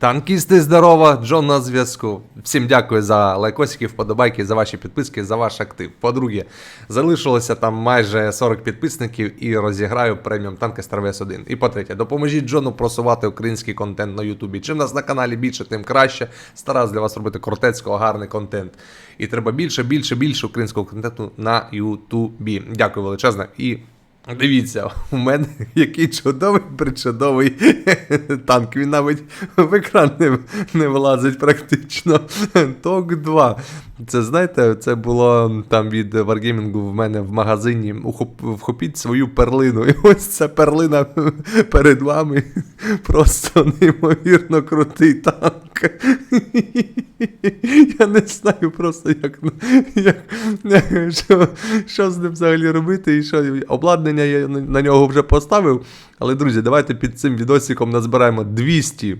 Танкісти, здорово, Джон на зв'язку. Всім дякую за лайкосики, вподобайки, за ваші підписки, за ваш актив. По-друге, залишилося там майже 40 підписників і розіграю преміум танки Starvес 1. І по-третє, допоможіть Джону просувати український контент на Ютубі. Чим нас на каналі більше, тим краще. Стараюсь для вас робити крутецького, гарний контент. І треба більше, більше, більше українського контенту на Ютубі. Дякую величезне і. Дивіться, у мене який чудовий причудовий танк. Він навіть в екран не, не влазить практично. Ток 2. Це знаєте, це було там від Wargaming в мене в магазині. Вхопіть свою перлину. І ось ця перлина перед вами. Просто неймовірно крутий танк. Я не знаю просто, як, як що, що з ним взагалі робити, і що обладнання я на нього вже поставив. Але, друзі, давайте під цим відосиком назбираємо 200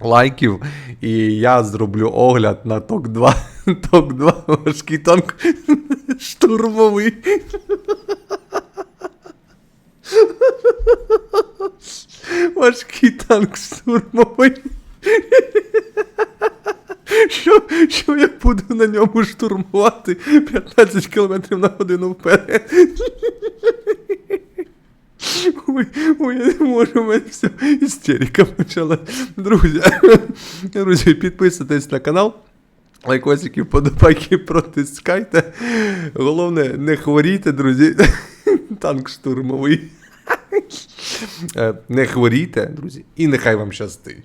лайків, і я зроблю огляд на ток 2. Ток 2 важкий танк штурмовий. Важкий танк штурмовий. Що, що я буду на ньому штурмувати 15 км на годину вперед? Ой, я не можу, у мене все істерика почала. Друзі, друзі, підписуйтесь на канал. Лайкосики, вподобайки протискайте. Головне, не хворійте, друзі. Танк штурмовий. Е, Не хворійте, друзі, і нехай вам щастить.